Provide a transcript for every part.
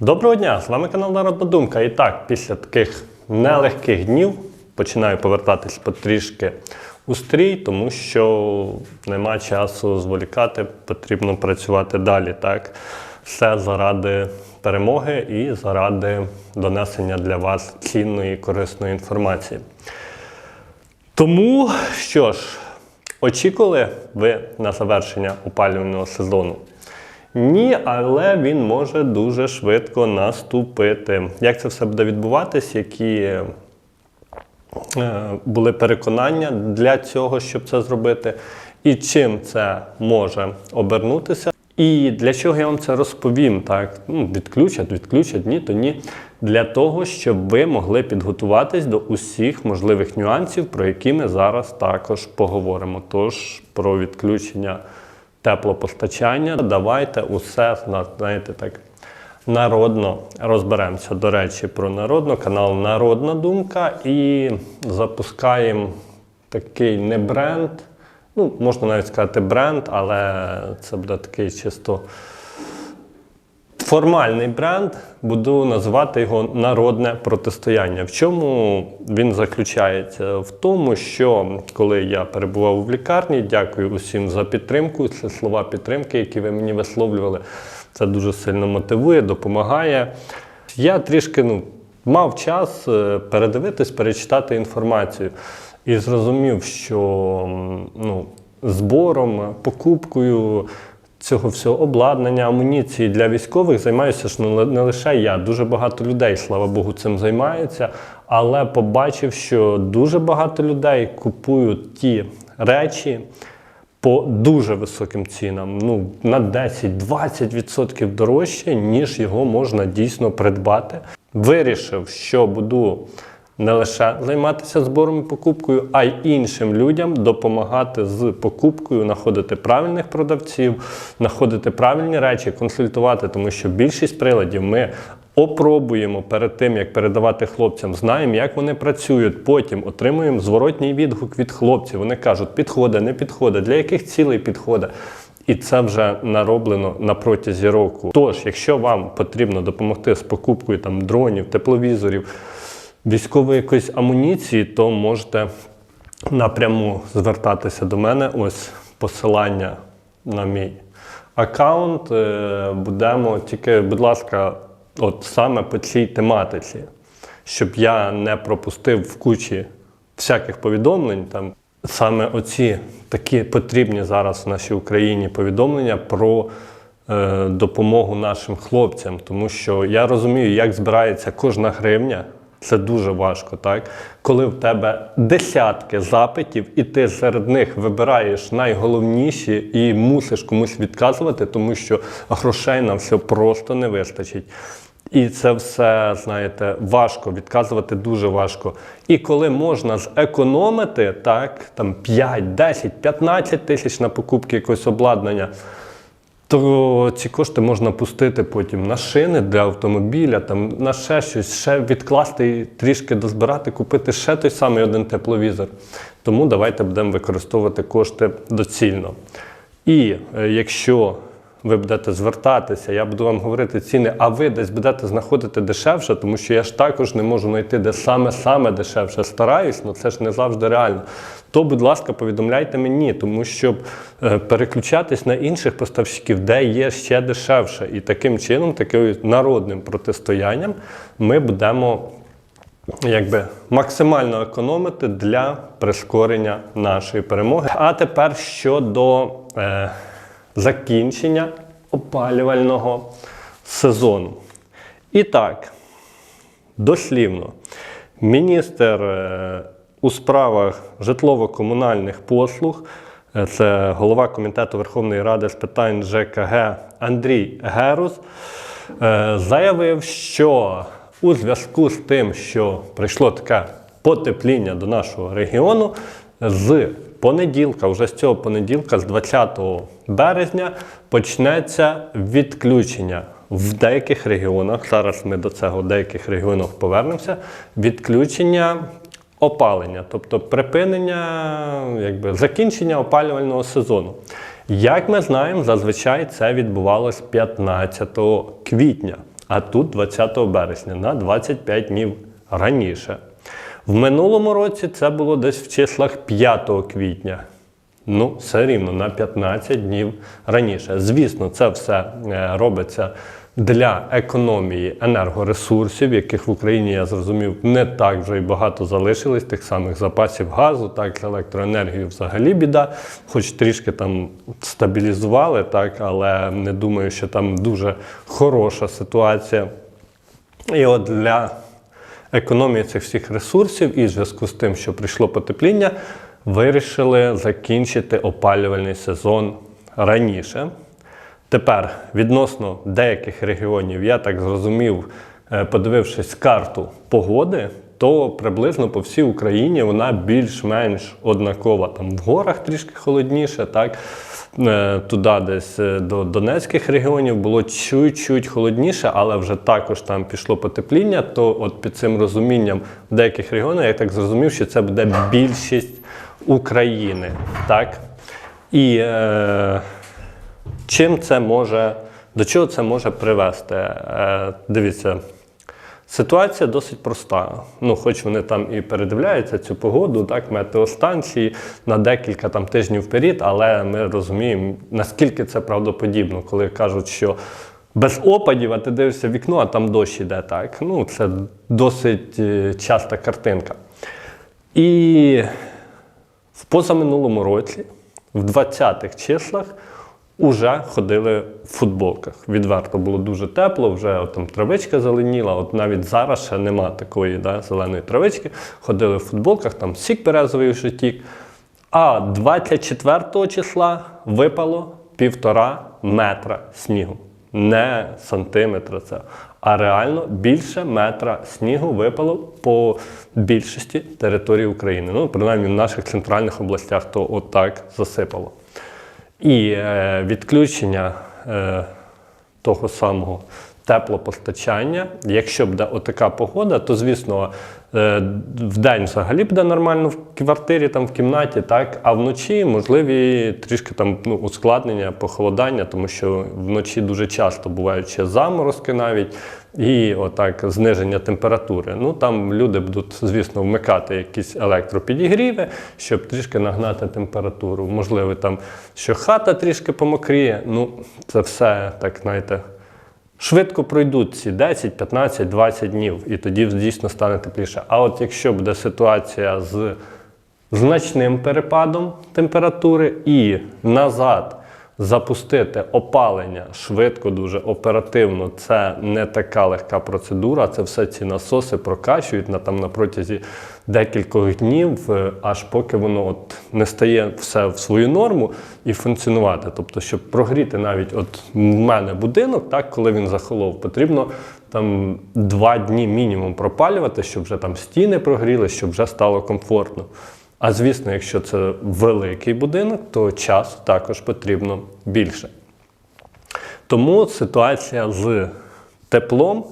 Доброго дня! З вами канал Народна Думка. І так, після таких нелегких днів починаю повертатись потрішки у стрій, тому що нема часу зволікати, потрібно працювати далі. Так? Все заради перемоги і заради донесення для вас цінної і корисної інформації. Тому що ж, очікували ви на завершення опалювального сезону? Ні, але він може дуже швидко наступити. Як це все буде відбуватись? Які е, були переконання для цього, щоб це зробити, і чим це може обернутися? І для чого я вам це розповім? Так, ну, відключать, відключать, ні, то ні. Для того, щоб ви могли підготуватись до усіх можливих нюансів, про які ми зараз також поговоримо. Тож про відключення теплопостачання, давайте усе знаєте так. Народно розберемося, до речі, про народно, канал Народна Думка і запускаємо такий не бренд. Ну, можна навіть сказати бренд, але це буде такий чисто формальний бренд. Буду називати його народне протистояння. В чому він заключається? В тому, що коли я перебував в лікарні, дякую усім за підтримку. Це слова підтримки, які ви мені висловлювали. Це дуже сильно мотивує, допомагає. Я трішки ну, мав час е, передивитись, перечитати інформацію і зрозумів, що ну, збором, покупкою цього всього обладнання, амуніції для військових займаюся ж не лише я. Дуже багато людей, слава Богу, цим займаються. Але побачив, що дуже багато людей купують ті речі по дуже високим цінам, ну на 10-20% дорожче, ніж його можна дійсно придбати. Вирішив, що буду не лише займатися збором і покупкою, а й іншим людям допомагати з покупкою, знаходити правильних продавців, знаходити правильні речі, консультувати, тому що більшість приладів ми опробуємо перед тим, як передавати хлопцям, знаємо, як вони працюють. Потім отримуємо зворотній відгук від хлопців. Вони кажуть, підходить, не підходить, для яких цілей підходить. І це вже нароблено на протязі року. Тож, якщо вам потрібно допомогти з покупкою там дронів, тепловізорів, військової якоїсь амуніції, то можете напряму звертатися до мене. Ось посилання на мій аккаунт. Е, Будемо тільки, будь ласка, от саме по цій тематиці, щоб я не пропустив в кучі всяких повідомлень. Там саме оці такі потрібні зараз в нашій Україні повідомлення про. е, Допомогу нашим хлопцям, тому що я розумію, як збирається кожна гривня. Це дуже важко, так? Коли в тебе десятки запитів, і ти серед них вибираєш найголовніші і мусиш комусь відказувати, тому що грошей на все просто не вистачить. І це все, знаєте, важко, відказувати дуже важко. І коли можна зекономити так, там 5, 10, 15 тисяч на покупки якогось обладнання, то ці кошти можна пустити потім на шини для автомобіля, там, на ще щось, ще відкласти і трішки дозбирати, купити ще той самий один тепловізор. Тому давайте будемо використовувати кошти доцільно. І е, якщо ви будете звертатися, я буду вам говорити ціни, а ви десь будете знаходити дешевше, тому що я ж також не можу знайти де саме-саме дешевше. Стараюсь, але це ж не завжди реально. То, будь ласка, повідомляйте мені, тому щоб е, переключатись на інших поставщиків, де є ще дешевше. І таким чином, таким народним протистоянням, ми будемо якби максимально економити для прискорення нашої перемоги. А тепер щодо е, закінчення опалювального сезону. І так, дослівно, міністр е, у справах житлово-комунальних послуг, е, це голова Комітету Верховної Ради з питань ЖКГ Андрій Герус, е, заявив, що у зв'язку з тим, що прийшло таке потепління до нашого регіону, з понеділка, вже з цього понеділка, з 20 березня, почнеться відключення в деяких регіонах. Зараз ми до цього в деяких регіонах повернемося. Відключення опалення, тобто припинення, якби закінчення опалювального сезону. Як ми знаємо, зазвичай це відбувалось 15 квітня. а тут 20 березня на 25 днів раніше. В минулому році це було десь в числах 5 квітня. Ну, все рівно на 15 днів раніше. Звісно, це все е, робиться для економії енергоресурсів, яких в Україні, я зрозумів, не так вже й багато залишилось, тих самих запасів газу, так, електроенергію взагалі біда, хоч трішки там стабілізували, так, але не думаю, що там дуже хороша ситуація. І от для економії цих всіх ресурсів і в зв'язку з тим, що прийшло потепління, вирішили закінчити опалювальний сезон раніше. Тепер відносно деяких регіонів, я так зрозумів, е, подивившись карту погоди, то приблизно по всій Україні вона більш-менш однакова. Там в горах трішки холодніше, так туди десь е, до Донецьких регіонів було чуть-чуть холодніше, але вже також там пішло потепління. То от під цим розумінням в деяких регіонах я так зрозумів, що це буде більшість України. Так? І е, чим це може, до чого це може привести? Е, дивіться. Ситуація досить проста. Ну, хоч вони там і передивляються цю погоду, так, метеостанції на декілька там тижнів вперед, але ми розуміємо, наскільки це правдоподібно, коли кажуть, що без опадів, а ти дивишся вікно, а там дощ іде. Так. Ну, це досить е, часта картинка. І в позаминулому році, в 20-х числах, Уже ходили в футболках. Відверто було дуже тепло, вже от, там травичка зеленіла. От навіть зараз ще нема такої да, зеленої травички. Ходили в футболках, там сік березовий вже тік. А 24 числа випало півтора метра снігу. Не сантиметра це, а реально більше метра снігу випало по більшості території України. Ну, принаймні в наших центральних областях то отак засипало. І е, відключення е, того самого теплопостачання. Якщо буде отака погода, то звісно е, в день взагалі буде нормально в квартирі, там в кімнаті, так, а вночі можливі трішки там ну, ускладнення, похолодання, тому що вночі дуже часто бувають ще заморозки навіть. І отак зниження температури. Ну там люди будуть, звісно, вмикати якісь електропідігріви, щоб трішки нагнати температуру. Можливо, там що хата трішки помокріє. Ну, це все так, знаєте, швидко пройдуть ці 10, 15, 20 днів, і тоді дійсно стане тепліше. А от якщо буде ситуація з значним перепадом температури і назад запустити опалення швидко, дуже оперативно. Це не така легка процедура. Це все ці насоси прокачують на там на протязі декількох днів, е, аж поки воно от не стає все в свою норму і функціонувати. Тобто, щоб прогріти навіть от в мене будинок, так коли він захолов, потрібно. Там два дні мінімум пропалювати, щоб вже там стіни прогріли, щоб вже стало комфортно. А звісно, якщо це великий будинок, то часу також потрібно більше. Тому ситуація з теплом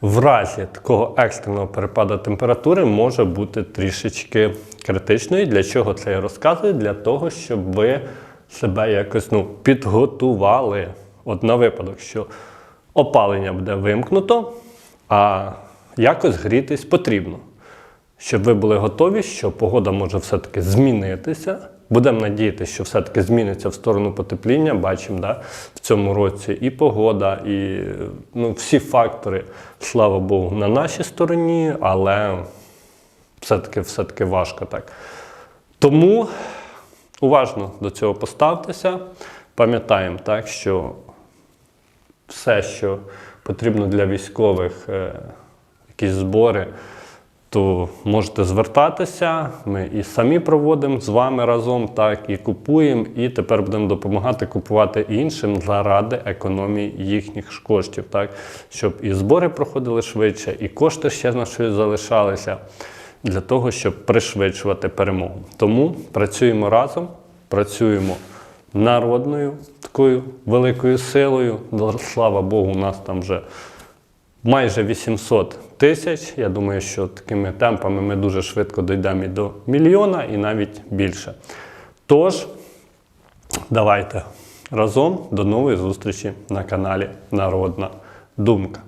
в разі такого екстреного перепаду температури може бути трішечки критичною. Для чого це я розказую? Для того, щоб ви себе якось ну, підготували От на випадок, що опалення буде вимкнуто, а якось грітись потрібно щоб ви були готові, що погода може все-таки змінитися. Будемо надіятися, що все-таки зміниться в сторону потепління. Бачимо да, в цьому році і погода, і ну, всі фактори, слава Богу, на нашій стороні, але все-таки все-таки важко так. Тому уважно до цього поставтеся. Пам'ятаємо, так, що все, що потрібно для військових, е, якісь збори то можете звертатися. Ми і самі проводимо з вами разом, так і купуємо, і тепер будемо допомагати купувати іншим заради економії їхніх коштів, так щоб і збори проходили швидше, і кошти ще на щось залишалися для того, щоб пришвидшувати перемогу. Тому працюємо разом, працюємо народною такою великою силою. Слава Богу, у нас там вже майже 800 тисяч. Я думаю, що такими темпами ми дуже швидко дійдемо і до мільйона, і навіть більше. Тож, давайте разом до нової зустрічі на каналі Народна думка.